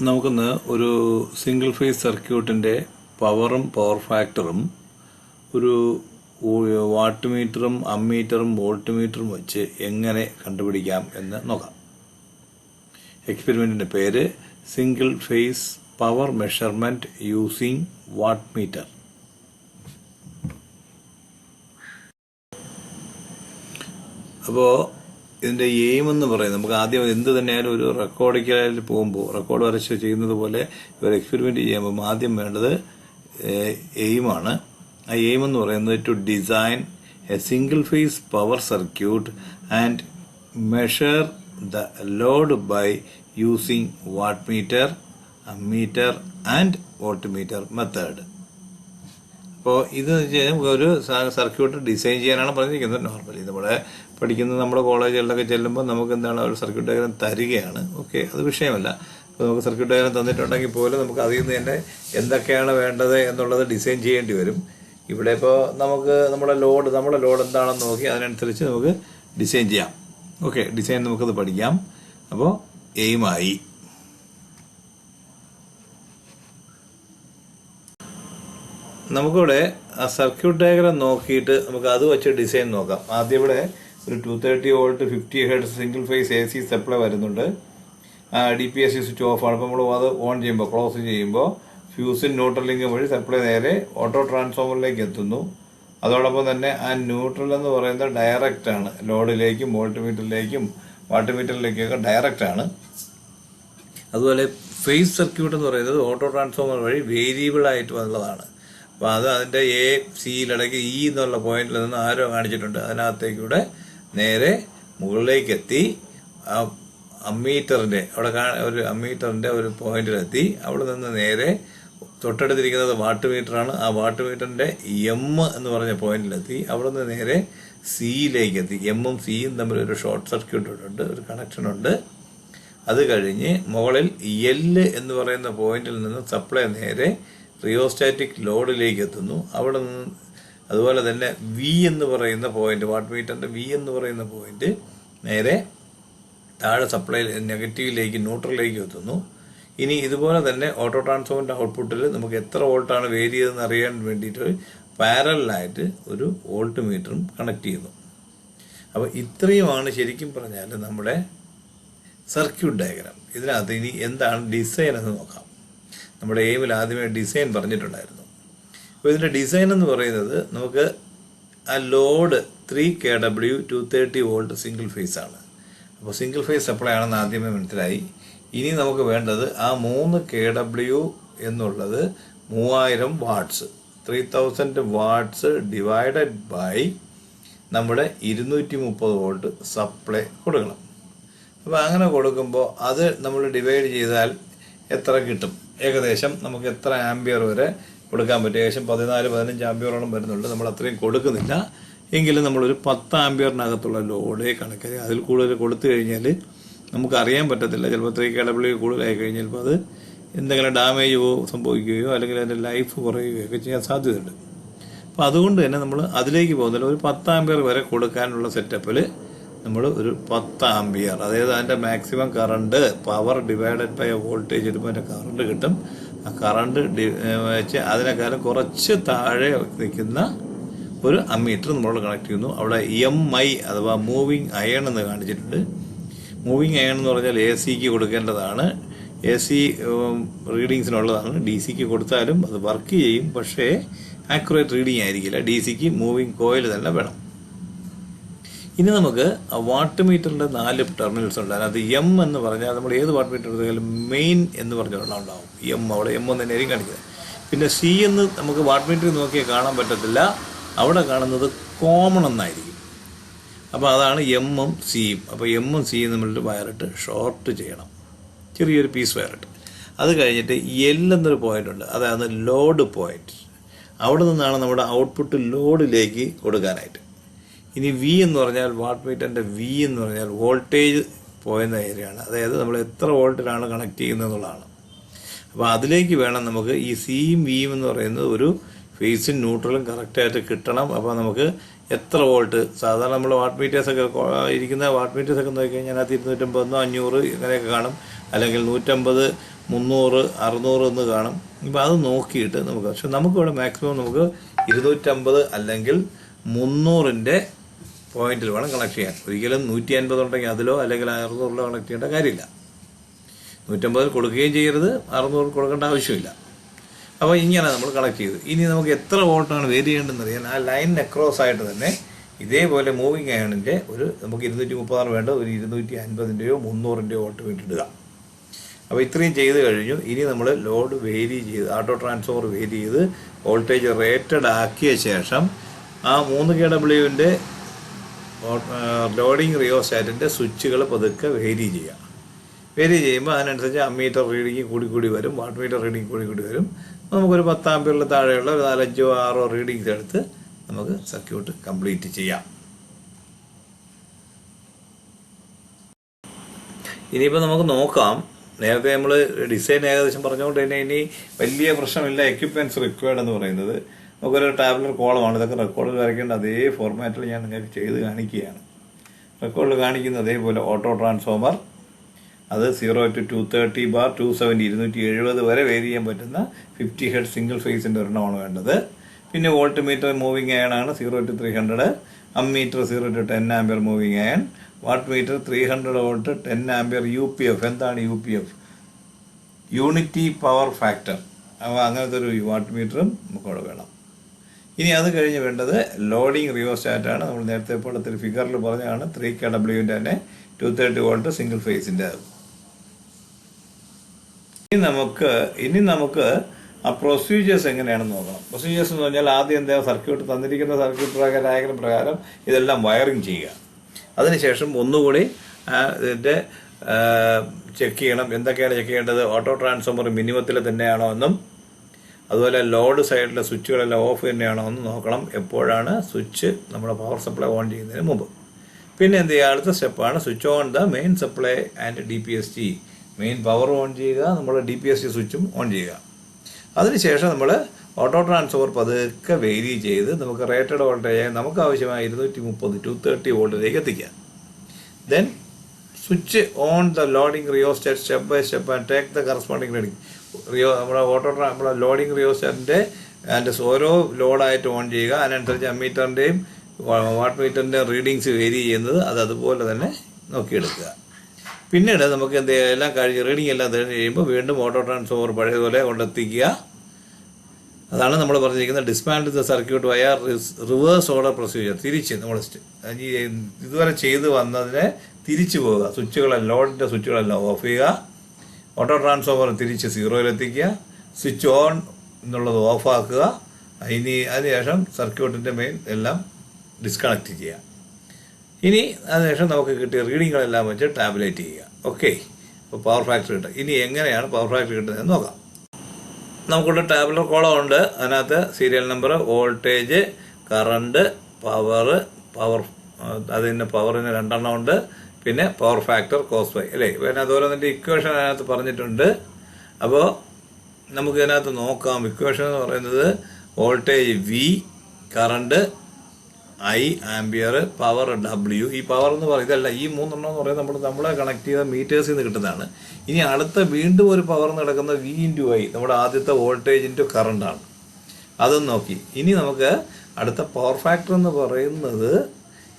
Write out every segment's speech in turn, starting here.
നമുക്കിന്ന് ഒരു single face സർക്യൂട്ടിന്റെ പവറും പവർ ഫാക്ടറും ഒരു വാട്ട് മീറ്ററും അമ്മീറ്ററും വോൾട്ട് മീറ്ററും വെച്ച് എങ്ങനെ കണ്ടുപിടിക്കാം എന്ന് നോക്കാം. എക്സ്പെരിമെന്റിന്റെ പേര് single phase power measurement using watt meter അപ്പോൾ ഇതിന്റെ എയിം എന്ന് പറയുന്നത് നമുക്ക് ആദ്യം എന്ത് തന്നെയായാലും ഒരു റെക്കോർഡിക്കായി പോകുമ്പോൾ റെക്കോർഡ് വരച്ച് ചെയ്യുന്നത് പോലെ ഇവർ എക്സ്പെരിമെന്റ് ചെയ്യുമ്പോൾ ആദ്യം വേണ്ടത് എയിമാണ് ആ എയിം എന്ന് പറയുന്നത് to design a single phase power circuit and measure the load by using watt meter meter and volt meter method അപ്പോൾ ഇത് ഒരു സർക്യൂട്ട് ഡിസൈൻ ചെയ്യാനാണ് പറഞ്ഞിരിക്കുന്നത്. നോർമലി നമ്മുടെ പഠിക്കുന്ന നമ്മുടെ കോളേജുകളിലൊക്കെ ചെല്ലുമ്പോൾ നമുക്ക് എന്താണ് ഒരു സർക്യൂട്ട് ഡയഗ്രം തരികയാണ്. ഓക്കെ അത് വിഷയമല്ല. അപ്പോൾ നമുക്ക് സർക്യൂട്ട് ഡയഗ്രം തന്നിട്ടുണ്ടെങ്കിൽ പോലും നമുക്ക് അതിൽ നിന്ന് തന്നെ എന്തൊക്കെയാണ് വേണ്ടത് എന്നുള്ളത് ഡിസൈൻ ചെയ്യേണ്ടി വരും. ഇവിടെ ഇപ്പോൾ നമുക്ക് നമ്മുടെ ലോഡ് നമ്മുടെ ലോഡ് എന്താണെന്ന് നോക്കി അതിനനുസരിച്ച് നമുക്ക് ഡിസൈൻ ചെയ്യാം. ഓക്കെ ഡിസൈൻ നമുക്കത് പഠിക്കാം. അപ്പോൾ എയിമായി നമുക്കിവിടെ ആ സർക്യൂട്ട് ഡയഗ്രാം നോക്കിയിട്ട് നമുക്ക് അത് വെച്ച് ഡിസൈൻ നോക്കാം. ആദ്യം ഇവിടെ ഒരു two thirty volt fifty head single phase A C supply വരുന്നുണ്ട്. D P S C switch off ആണ്. അപ്പോൾ നമ്മൾ അത് ഓൺ ചെയ്യുമ്പോൾ ക്ലോസ് ചെയ്യുമ്പോൾ ഫ്യൂസിൻ ന്യൂട്രൽ ലിങ്ക് വഴി സപ്ലൈ നേരെ ഓട്ടോ ട്രാൻസ്ഫോമറിലേക്ക് എത്തുന്നു. അതോടൊപ്പം തന്നെ ആ ന്യൂട്രൽ എന്ന് പറയുന്നത് ഡയറക്റ്റ് ആണ്. ലോഡിലേക്കും വോൾട്ട് മീറ്ററിലേക്കും വാട്ട് മീറ്ററിലേക്കൊക്കെ ഡയറക്റ്റ് ആണ്. അതുപോലെ ഫേസ് സർക്യൂട്ട് എന്ന് പറയുന്നത് ഓട്ടോ ട്രാൻസ്ഫോമർ വഴി വേരിയബിൾ ആയിട്ട് വന്നുള്ളതാണ് അപ്പോൾ അത് അതിന്റെ എ സിയിലിടയ്ക്ക് ഇ എന്നുള്ള പോയിന്റിൽ നിന്ന് ആരോ കാണിച്ചിട്ടുണ്ട്. അതിനകത്തേക്കൂടെ നേരെ മുകളിലേക്ക് എത്തി ആ അമ്മീറ്ററിന്റെ അവിടെ ഒരു അമ്മീറ്ററിന്റെ ഒരു പോയിന്റിലെത്തി. അവിടെ നിന്ന് നേരെ തൊട്ടടുത്തിരിക്കുന്നത് വാട്ട് മീറ്ററാണ് ആ വാട്ട് മീറ്ററിന്റെ എം എന്ന് പറഞ്ഞ പോയിന്റിലെത്തി. അവിടെ നിന്ന് നേരെ സിയിലേക്ക് എത്തി എമ്മും സിയും തമ്മിൽ ഒരു ഷോർട്ട് സർക്യൂട്ട് ഉണ്ട് ഒരു കണക്ഷൻ ഉണ്ട്. അത് കഴിഞ്ഞ് മുകളിൽ എൽ എന്ന് പറയുന്ന പോയിന്റിൽ നിന്ന് സപ്ലൈ നേരെ റിയോസ്റ്റാറ്റിക് ലോഡിലേക്ക് എത്തുന്നു അവിടെ നിന്ന് അതുപോലെ തന്നെ വി എന്ന് പറയുന്ന പോയിന്റ് വാട്ട് മീറ്ററിന്റെ വി എന്ന് പറയുന്ന പോയിന്റ് നേരെ താഴെ സപ്ലൈ നെഗറ്റീവിലേക്ക് ന്യൂട്രലിലേക്ക് എത്തുന്നു. ഇനി ഇതുപോലെ തന്നെ ഓട്ടോ ട്രാൻസ്ഫോമിന്റെ ഔട്ട്പുട്ടിൽ നമുക്ക് എത്ര വോൾട്ടാണ് വേരി ചെയ്തതെന്ന് അറിയാൻ വേണ്ടിയിട്ട് പാരലായിട്ട് ഒരു വോൾട്ട് മീറ്ററും കണക്ട് ചെയ്യുന്നു. അപ്പോൾ ഇത്രയുമാണ് ശരിക്കും പറഞ്ഞാൽ നമ്മുടെ സർക്യൂട്ട് ഡയഗ്രാം ഇതിനകത്ത് ഇനി എന്താണ് ഡിസൈൻ എന്ന് നോക്കാം. നമ്മുടെ എയിമിൽ ആദ്യമേ ഡിസൈൻ പറഞ്ഞിട്ടുണ്ടായിരുന്നു. അപ്പോൾ ഇതിന്റെ ഡിസൈൻ എന്ന് പറയുന്നത് നമുക്ക് ആ load three K W two thirty volt single phase ആണ്. അപ്പോൾ സിംഗിൾ ഫേസ് സപ്ലൈ ആണെന്ന് ആദ്യമേ മനസ്സിലായി. ഇനി നമുക്ക് വേണ്ടത് ആ മൂന്ന് കെ ഡബ്ല്യു എന്നുള്ളത് മൂവായിരം watts three thousand watts divided by നമ്മുടെ ഇരുന്നൂറ്റി മുപ്പത് വോൾട്ട് സപ്ലൈ കൊടുക്കണം. അപ്പോൾ അങ്ങനെ കൊടുക്കുമ്പോൾ അത് നമ്മൾ ഡിവൈഡ് ചെയ്താൽ എത്ര കിട്ടും? ഏകദേശം നമുക്ക് എത്ര ആംബിയർ വരെ കൊടുക്കാൻ പറ്റും. ഏകദേശം പതിനാല് പതിനഞ്ച് ആംബിയറോളം വരുന്നുണ്ട്. നമ്മൾ അത്രയും കൊടുക്കുന്നില്ല. എങ്കിലും നമ്മളൊരു പത്ത് ആംബിയറിനകത്തുള്ള ലോഡേ കണക്ക് അതിൽ കൂടുതൽ കൊടുത്തു കഴിഞ്ഞാൽ നമുക്ക് അറിയാൻ പറ്റത്തില്ല. ചിലപ്പോൾ ത്രീ കെ ഡബ്ല്യു കൂടുതലായി കഴിഞ്ഞാൽ ചിലപ്പോൾ അത് എന്തെങ്കിലും ഡാമേജോ സംഭവിക്കുകയോ അല്ലെങ്കിൽ അതിന്റെ ലൈഫ് കുറയുകയോ ഒക്കെ ചെയ്യാൻ സാധ്യതയുണ്ട്. അപ്പോൾ അതുകൊണ്ട് തന്നെ നമ്മൾ അതിലേക്ക് പോകുന്നില്ല. ഒരു പത്ത് ആംബിയർ വരെ കൊടുക്കാനുള്ള സെറ്റപ്പിൽ നമ്മൾ ഒരു പത്ത് ആംബിയർ അതായത് അതിന്റെ maximum current power divided by voltage ഇടുമ്പോൾ അതിന്റെ കറണ്ട് കിട്ടും. കറണ്ട് വെച്ച് അതിനേക്കാളും കുറച്ച് താഴെ നിൽക്കുന്ന ഒരു അമ്മീറ്റർ നമ്മൾ കണക്ട് ചെയ്യുന്നു. അവിടെ എം ഐ അഥവാ മൂവിങ് അയൺ എന്ന് കാണിച്ചിട്ടുണ്ട്. മൂവിങ് അയൺ എന്ന് പറഞ്ഞാൽ എ സിക്ക് കൊടുക്കേണ്ടതാണ്. എ സി റീഡിങ്സിനുള്ളതാണ് ഡി സിക്ക് കൊടുത്താലും അത് വർക്ക് ചെയ്യും. പക്ഷേ ആക്യുറേറ്റ് റീഡിങ് ആയിരിക്കില്ല. ഡി സിക്ക് മൂവിങ് കോയിൽ തന്നെ വേണം. ഇനി നമുക്ക് വാട്ട് മീറ്ററിന്റെ നാല് ടെർമിനൽസ് ഉണ്ട്. അതിനകത്ത് എം എന്ന് പറഞ്ഞാൽ നമ്മൾ ഏത് വാട്ട് മീറ്റർ എടുത്താലും മെയിൻ എന്ന് പറഞ്ഞ ഒരെണ്ണം ഉണ്ടാവും. എം അവിടെ എം എന്ന് തന്നെയായിരിക്കും കാണിക്കുന്നത്. പിന്നെ സി എന്ന് നമുക്ക് വാട്ട് മീറ്ററിൽ നോക്കിയാൽ കാണാൻ പറ്റത്തില്ല. അവിടെ കാണുന്നത് കോമൺ എന്നായിരിക്കും. അപ്പോൾ അതാണ് എമ്മും സിയും അപ്പോൾ എമ്മും സിയും തമ്മിൽ വയറിട്ട് ഷോർട്ട് ചെയ്യണം. ചെറിയൊരു പീസ് വയറിട്ട്. അത് കഴിഞ്ഞിട്ട് എൽ എന്നൊരു പോയിന്റ് ഉണ്ട്. അതായത് ലോഡ് പോയിന്റ് അവിടെ നിന്നാണ് നമ്മുടെ ഔട്ട്പുട്ട് ലോഡിലേക്ക് കൊടുക്കാനായിട്ട്. ഇനി വി എന്ന് പറഞ്ഞാൽ വാട്ട് മീറ്ററിന്റെ വി എന്ന് പറഞ്ഞാൽ വോൾട്ടേജ് പോയുന്ന ഏരിയയാണ് അതായത് നമ്മൾ എത്ര വോൾട്ടിലാണ് കണക്ട് ചെയ്യുന്നത് എന്നുള്ളതാണ്. അപ്പോൾ അതിലേക്ക് വേണം നമുക്ക് ഈ സിയും വിയും എന്ന് പറയുന്നത് ഒരു ഫേസും ന്യൂട്രലും കറക്റ്റായിട്ട് കിട്ടണം. അപ്പോൾ നമുക്ക് എത്ര വോൾട്ട്? സാധാരണ നമ്മൾ വാട്ട് മീറ്റേഴ്സൊക്കെ ഇരിക്കുന്ന വാട്ട് മീറ്റേഴ്സൊക്കെ നോക്കി കഴിഞ്ഞാൽ അതിനകത്ത് ഇരുന്നൂറ്റമ്പതെന്നോ അഞ്ഞൂറ് ഇങ്ങനെയൊക്കെ കാണും. അല്ലെങ്കിൽ നൂറ്റമ്പത് മുന്നൂറ് അറുന്നൂറ് എന്ന് കാണും. ഇപ്പോൾ അത് നോക്കിയിട്ട് നമുക്ക് പക്ഷെ നമുക്കിവിടെ മാക്സിമം നമുക്ക് ഇരുന്നൂറ്റമ്പത് അല്ലെങ്കിൽ മുന്നൂറിന്റെ പോയിന്റിൽ വേണം കണക്ട് ചെയ്യാൻ. ഒരിക്കലും നൂറ്റി അൻപത് ഉണ്ടെങ്കിൽ അതിലോ അല്ലെങ്കിൽ അറുന്നൂറിലോ കണക്ട് ചെയ്യേണ്ട കാര്യമില്ല. നൂറ്റമ്പതിൽ കൊടുക്കുകയും ചെയ്യരുത് അറുന്നൂറിൽ കൊടുക്കേണ്ട ആവശ്യമില്ല. അപ്പോൾ ഇങ്ങനെ നമ്മൾ കണക്ട് ചെയ്തു. ഇനി നമുക്ക് എത്ര വോൾട്ടാണ് വേരി ചെയ്യേണ്ടതെന്ന് അറിയാൻ ആ ലൈൻ അക്രോസ് ആയിട്ട് തന്നെ ഇതേപോലെ മൂവിങ് അയണിന്റെ ഒരു നമുക്ക് ഇരുന്നൂറ്റി മുപ്പതാണ് വേണ്ട ഒരു ഇരുന്നൂറ്റി അൻപതിന്റെയോ മുന്നൂറിന്റെയോ വോൾട്ട് വീട്ടിടുക. അപ്പോൾ ഇത്രയും ചെയ്ത് കഴിഞ്ഞു. ഇനി നമ്മൾ ലോഡ് വേരി ചെയ്ത് ഓട്ടോ ട്രാൻസ്ഫോമർ വേരി ചെയ്ത് വോൾട്ടേജ് റേറ്റഡ് ആക്കിയ ശേഷം ആ മൂന്ന് കെ ഡബ്ല്യുവിന്റെ ലോഡിംഗ് റിയോസ്റ്റാറ്റിന്റെ സ്വിച്ചുകൾ പതുക്കെ വേരി ചെയ്യുക. വേരി ചെയ്യുമ്പോൾ അതിനനുസരിച്ച് അമ്മീറ്റർ റീഡിങ് കൂടി കൂടി വരും വാട്ട് മീറ്റർ റീഡിങ് കൂടി കൂടി വരും. നമുക്കൊരു പത്താം പേരിൽ താഴെയുള്ള ഒരു നാലഞ്ചോ ആറോ റീഡിങ്സ് എടുത്ത് നമുക്ക് സർക്യൂട്ട് കംപ്ലീറ്റ് ചെയ്യാം. ഇനിയിപ്പോൾ നമുക്ക് നോക്കാം. നേരത്തെ നമ്മൾ ഡിസൈൻ ഏകദേശം പറഞ്ഞുകൊണ്ട് തന്നെ ഇനി വലിയ പ്രശ്നമില്ല എക്യുപ്മെന്റ്സ് റിക്വയർഡ് എന്ന് പറയുന്നത്. നമുക്കൊരു ടാബ്ലർ കോളമാണ്. ഇതൊക്കെ റെക്കോർഡിൽ വരയ്ക്കേണ്ട അതേ ഫോർമാറ്റിൽ ഞാൻ നിങ്ങൾക്ക് ചെയ്ത് കാണിക്കുകയാണ്. റെക്കോർഡിൽ കാണിക്കുന്ന അതേപോലെ ഓട്ടോ ട്രാൻസ്ഫോമർ അത് zero to two thirty bar two seventy ഇരുന്നൂറ്റി എഴുപത് വരെ വേരി ചെയ്യാൻ പറ്റുന്ന ഫിഫ്റ്റി ഹെഡ് സിംഗിൾ ഫേസിന്റെ ഒരെണ്ണമാണ് വേണ്ടത്. പിന്നെ വോൾട്ട് മീറ്റർ മൂവിങ് അയൺ ആണ് zero to three hundred ammeter zero to ten ampere moving iron watt meter three hundred volt ten ampere U P F എന്താണ് U P F unity power factor അപ്പോൾ അങ്ങനത്തെ ഒരു what മീറ്ററും നമുക്കവിടെ വേണം. ഇനി അത് കഴിഞ്ഞ് വേണ്ടത് ലോഡിംഗ് ആണ് നമ്മൾ നേരത്തെ പടത്തിൽ ഫിഗറിൽ പറഞ്ഞതാണ്. ത്രീ കെ ഡബ്ല്യുവിന്റെ തന്നെ ടു തേർട്ടി വോൾട്ട് സിംഗിൾ ഫേസിന്റെ ഇനി നമുക്ക് ഇനി നമുക്ക് ആ പ്രൊസീജിയേഴ്സ് എങ്ങനെയാണെന്ന് നോക്കണം. പ്രൊസീജിയേഴ്സ് എന്ന് പറഞ്ഞാൽ ആദ്യം എന്താ സർക്യൂട്ട് തന്നിരിക്കുന്ന സർക്യൂട്ട് പ്രകാരം ഡയഗ്രം പ്രകാരം ഇതെല്ലാം വയറിങ് ചെയ്യുക. അതിനുശേഷം ഒന്നുകൂടി ഇതിന്റെ ചെക്ക് ചെയ്യണം. എന്തൊക്കെയാണ് ചെക്ക് ചെയ്യേണ്ടത്? ഓട്ടോ ട്രാൻസ്ഫോമർ മിനിമത്തിൽ തന്നെയാണോ എന്നും അതുപോലെ ലോഡ് സൈഡിലെ സ്വിച്ചുകളെല്ലാം ഓഫ് തന്നെയാണോ എന്ന് നോക്കണം. എപ്പോഴാണ് സ്വിച്ച് നമ്മുടെ പവർ സപ്ലൈ ഓൺ ചെയ്യുന്നതിന് മുമ്പ്. പിന്നെ എന്ത് ചെയ്യുക? അടുത്ത സ്റ്റെപ്പാണ് switch on the main supply and D P S T main power on ചെയ്യുക നമ്മൾ ഡി പി എസ് ടി സ്വിച്ചും ഓൺ ചെയ്യുക. അതിനുശേഷം നമ്മൾ ഓട്ടോ ട്രാൻസ്ഫോർ പതുക്കെ വേരി ചെയ്ത് നമുക്ക് റേറ്റഡ് വോൾട്ടേജ് നമുക്ക് ആവശ്യമായ ഇരുന്നൂറ്റി മുപ്പത് ടു തേർട്ടി വോൾട്ടിലേക്ക് എത്തിക്കുക then switch on the loading rheostat step by step and take the corresponding reading Rio നമ്മുടെ ഓട്ടോ നമ്മുടെ ലോഡിംഗ് റിയോസ്റ്റാറ്റിന്റെ അതിന്റെ ഓരോ ലോഡായിട്ട് ഓൺ ചെയ്യുക. അതിനനുസരിച്ച് അമ്മീറ്ററിന്റെയും വാട്ട് മീറ്ററിന്റെയും റീഡിങ്സ് വേരി ചെയ്യുന്നത് അത് അതുപോലെ തന്നെ നോക്കിയെടുക്കുക. പിന്നീട് നമുക്ക് എന്ത് ചെയ്യുക എല്ലാം കഴിഞ്ഞ് റീഡിംഗ് എല്ലാം കഴിഞ്ഞ് കഴിയുമ്പോൾ വീണ്ടും ഓട്ടോ ട്രാൻസ്ഫോമർ പഴയതുപോലെ കൊണ്ടെത്തിക്കുക. അതാണ് നമ്മൾ പറഞ്ഞിരിക്കുന്നത് dismantle the circuit via reverse order procedure തിരിച്ച് നമ്മൾ ഇതുവരെ ചെയ്ത് വന്നതിനെ തിരിച്ചു പോവുക. സ്വിച്ചുകളെല്ലാം ലോഡിന്റെ സ്വിച്ചുകളെല്ലാം ഓഫ് ചെയ്യുക. ഓട്ടോ ട്രാൻസ്ഫോമർ തിരിച്ച് സീറോയിലെത്തിക്കുക. സ്വിച്ച് ഓൺ എന്നുള്ളത് ഓഫാക്കുക. ഇനി അതിനുശേഷം സർക്യൂട്ടിന്റെ മെയിൻ എല്ലാം ഡിസ്കണക്ട് ചെയ്യുക. ഇനി അതിനുശേഷം നമുക്ക് കിട്ടിയ റീഡിങ്ങുകളെല്ലാം വെച്ച് ടാബ്ലേറ്റ് ചെയ്യുക. ഓക്കെ അപ്പോൾ പവർ ഫാക്ടർ കിട്ടുക ഇനി എങ്ങനെയാണ് പവർ ഫാക്ടർ കിട്ടുന്നതെന്ന് നോക്കാം. നമുക്കിവിടെ ടാബ്ലർ കോളം ഉണ്ട്. അതിനകത്ത് serial number voltage current power power അതിന് പവറിന് രണ്ടെണ്ണം ഉണ്ട്. പിന്നെ പവർ ഫാക്ടർ കോസ് വൈ അല്ലേ? പിന്നെ അതുപോലെ തന്നെ ഇക്വേഷൻ അതിനകത്ത് പറഞ്ഞിട്ടുണ്ട്. അപ്പോൾ നമുക്ക് ഇതിനകത്ത് നോക്കാം. ഇക്വേഷൻ എന്ന് പറയുന്നത് voltage V current I ampere power W ഈ പവർ എന്ന് പറയുന്നത് ഇതല്ല ഈ മൂന്നെണ്ണം എന്ന് പറയുന്നത് നമ്മൾ നമ്മളെ കണക്ട് ചെയ്ത മീറ്റേഴ്സിൽ നിന്ന് കിട്ടുന്നതാണ്. ഇനി അടുത്ത വീണ്ടും ഒരു പവർ നടക്കുന്ന വി ഇന്റു ഐ നമ്മുടെ ആദ്യത്തെ വോൾട്ടേജ് ഇന്റു കറണ്ടാണ് അതും നോക്കി. ഇനി നമുക്ക് അടുത്ത പവർ ഫാക്ടർ എന്ന് പറയുന്നത്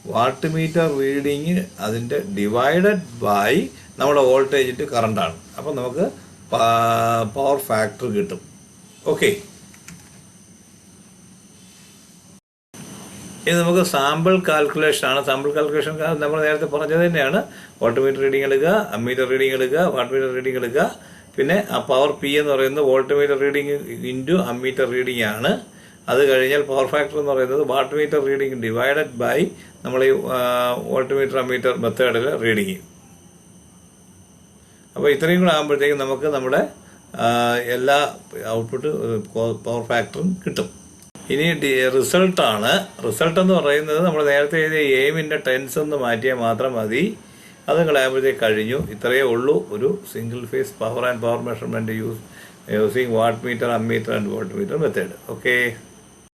വാട്ട് മീറ്റർ റീഡിങ് അതിന്റെ ഡിവൈഡഡ് ബൈ നമ്മുടെ വോൾട്ടേജ് കറണ്ടാണ്. അപ്പം നമുക്ക് പവർ ഫാക്ടർ കിട്ടും. ഓക്കെ. ഇത് നമുക്ക് സാമ്പിൾ കാൽക്കുലേഷൻ ആണ് സാമ്പിൾ കാൽക്കുലേഷൻ നമ്മൾ നേരത്തെ പറഞ്ഞത് തന്നെയാണ്. വാട്ട് മീറ്റർ റീഡിംഗ് എടുക്കുക അമ്മീറ്റർ റീഡിംഗ് എടുക്കുക വാട്ട് മീറ്റർ റീഡിംഗ് എടുക്കുക. പിന്നെ ആ പവർ പി എന്ന് പറയുന്നത് volt meter reading into ammeter reading ആണ്. അത് കഴിഞ്ഞാൽ പവർ ഫാക്ടർ എന്ന് പറയുന്നത് watt meter reading divided by നമ്മൾ ഈ വോൾട്ട് മീറ്റർ അമ്മീറ്റർ മെത്തേഡിൽ റീഡിങ് അപ്പോൾ ഇത്രയും കൂടെ ആകുമ്പോഴത്തേക്കും നമുക്ക് നമ്മുടെ എല്ലാ ഔട്ട്പുട്ട് പവർ ഫാക്ടറും കിട്ടും. ഇനി റിസൾട്ടാണ് റിസൾട്ട് എന്ന് പറയുന്നത് നമ്മൾ നേരത്തെ എഴുതിയ എയിമിന്റെ ടെൻസ് ഒന്ന് മാറ്റിയാൽ മാത്രം മതി. അത് കളയുമ്പോഴത്തേക്ക് കഴിഞ്ഞു. ഇത്രയേ ഉള്ളൂ. ഒരു single phase power and power measurement use using watt meter ammeter and watt meter method okay